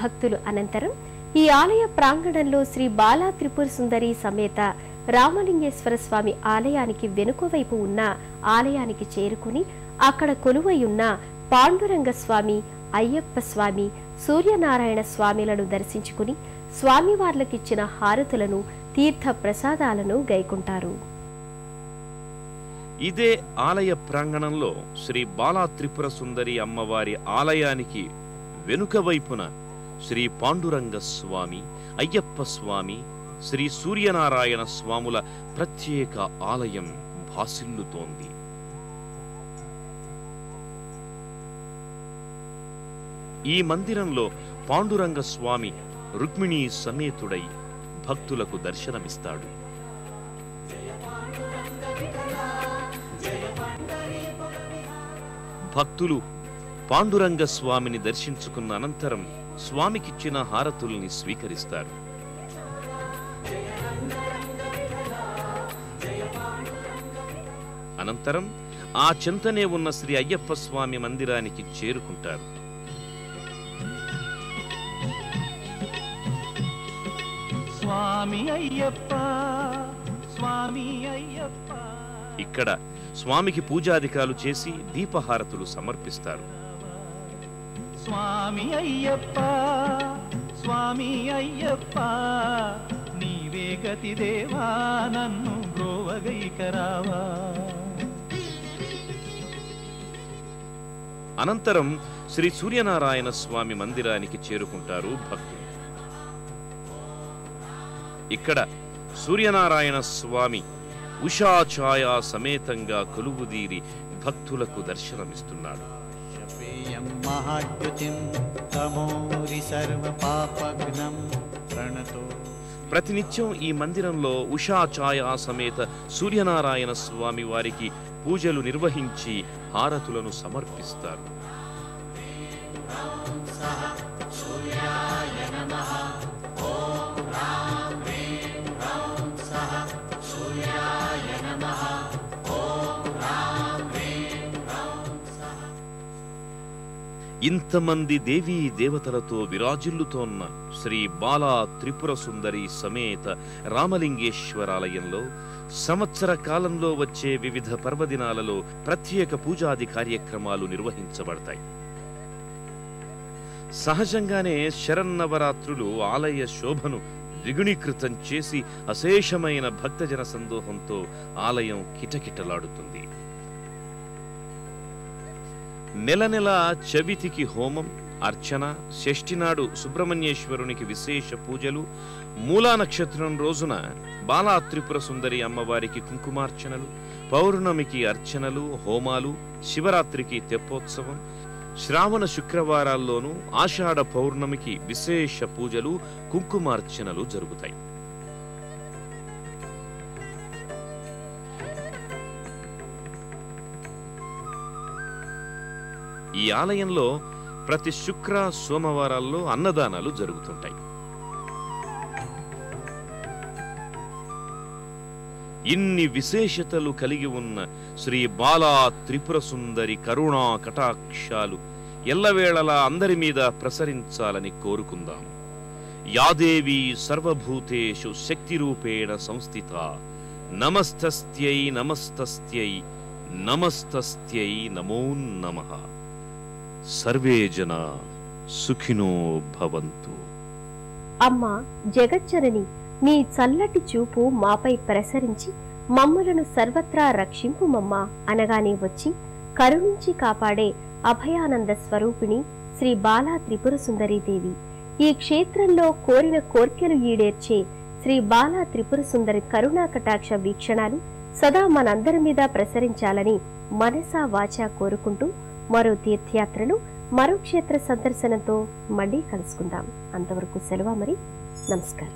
భక్తులు అనంతరం ఈ ఆలయ ప్రాంగణంలో శ్రీ బాలా త్రిపుర సుందరి సమేత రామలింగేశ్వర స్వామి ఆలయానికి వెనుక వైపు ఉన్న ఆలయానికి చేరుకుని అక్కడ కొలువై ఉన్న పాండురంగ స్వామి అయ్యప్ప స్వామి సూర్యనారాయణ స్వామిలను దర్శించుకుని స్వామివార్లకిచ్చిన హారతులను తీర్థ ప్రసాదాలను గైకుంటారు. ఇదే ఆలయ ప్రాంగణంలో శ్రీ బాలా త్రిపుర సుందరి అమ్మవారి ఆలయానికి వెనుక వైపున శ్రీ పాండురంగ స్వామి అయ్యప్ప స్వామి శ్రీ సూర్యనారాయణ స్వాముల ప్రత్యేక ఆలయం భాసిల్లుతోంది. ఈ మందిరంలో పాండురంగ స్వామి రుక్మిణీ సమేతుడై భక్తులకు దర్శనమిస్తాడు. భక్తులు పాండురంగ స్వామిని దర్శించుకున్న అనంతరం స్వామికిచ్చిన హారతుల్ని స్వీకరిస్తారు. అనంతరం ఆ చింతనే ఉన్న శ్రీ అయ్యప్ప స్వామి మందిరానికి చేరుకుంటారు. స్వామి అయ్యప్ప స్వామి అయ్యప్ప. ఇక్కడ స్వామికి పూజాధికాలు చేసి దీపహారతులు సమర్పిస్తారు. స్వామి అయ్యప్ప స్వామి అయ్యప్ప నీవే గతి దేవా నన్ను బ్రోవగైకరావా. అనంతరం శ్రీ సూర్యనారాయణ స్వామి మందిరానికి చేరుకుంటారు భక్తులు. ఇక్కడ సూర్యనారాయణ స్వామి ఉషా ఛాయా సమేతంగా కొలువుదీరి భక్తులకు దర్శనమిస్తున్నాడు. शपेयं महाद्युतिं तमोरि सर्वपापघ्नं प्रणतो ప్రతినిత్యం ఈ మందిరంలో ఉషా ఛాయా సమేత సూర్యనారాయణ స్వామి వారికి పూజలు నిర్వహించి హారతులను సమర్పిస్తారు ఇంతమంది దేవీ దేవతలతో విరాజిల్లుతోన్న శ్రీ బాలా త్రిపుర సుందరి సమేత రామలింగేశ్వరాలయంలో సంవత్సర కాలంలో వచ్చే వివిధ పర్వదినాలలో ప్రత్యేక పూజాది కార్యక్రమాలు నిర్వహించబడతాయి. సహజంగానే శరన్నవరాత్రులు ఆలయ శోభను ద్విగుణీకృతం చేసి అశేషమైన భక్తజన సందోహంతో ఆలయం కిటకిటలాడుతుంది. నెల నెల చవితికి హోమం అర్చన షష్ఠి నాడు సుబ్రహ్మణ్యేశ్వరునికి విశేష పూజలు మూలా నక్షత్రం రోజున బాలా త్రిపుర సుందరి అమ్మవారికి కుంకుమార్చనలు పౌర్ణమికి అర్చనలు హోమాలు శివరాత్రికి తెప్పోత్సవం శ్రావణ శుక్రవారాల్లోనూ ఆషాఢ పౌర్ణమికి విశేష పూజలు కుంకుమార్చనలు జరుగుతాయి. ఈ ఆలయంలో ప్రతి శుక్ర సోమవారాల్లో అన్నదానాలు జరుగుతుంటాయి. ఇన్ని విశేషతలు కలిగి ఉన్న శ్రీ బాలా త్రిపుర సుందరి కరుణా కటాక్షాలు ఎల్లవేళలా అందరి మీద ప్రసరించాలని కోరుకుందాం. యాదేవి సర్వభూతేషు శక్తి రూపేణ సంస్థిత. నమస్తస్త్యై నమస్తస్త్యై నమస్తస్త్యై నమో నమః. సర్వే జన సుఖినో భవంతు. అమ్మా జగజ్జనని నీ చల్లటి చూపు మాపై ప్రసరించి మమ్మలను సర్వత్రా రక్షింపుమమ్మా అనగానే వచ్చి కరుణించి కాపాడే అభయానంద స్వరూపిణి శ్రీ బాలా త్రిపుర సుందరీదేవి ఈ క్షేత్రంలో కోరిన కోర్కెలు ఈడేర్చే శ్రీ బాలా త్రిపుర సుందరి కరుణా కటాక్ష వీక్షణాలు సదా మనందరి మీద ప్రసరించాలని మనసా వాచా కోరుకుంటూ మరో తీర్థయాత్రలు మరో క్షేత్ర సందర్శనతో మళ్ళీ కలుసుకుందాం. అంతవరకు సెలవు మరి నమస్కారం.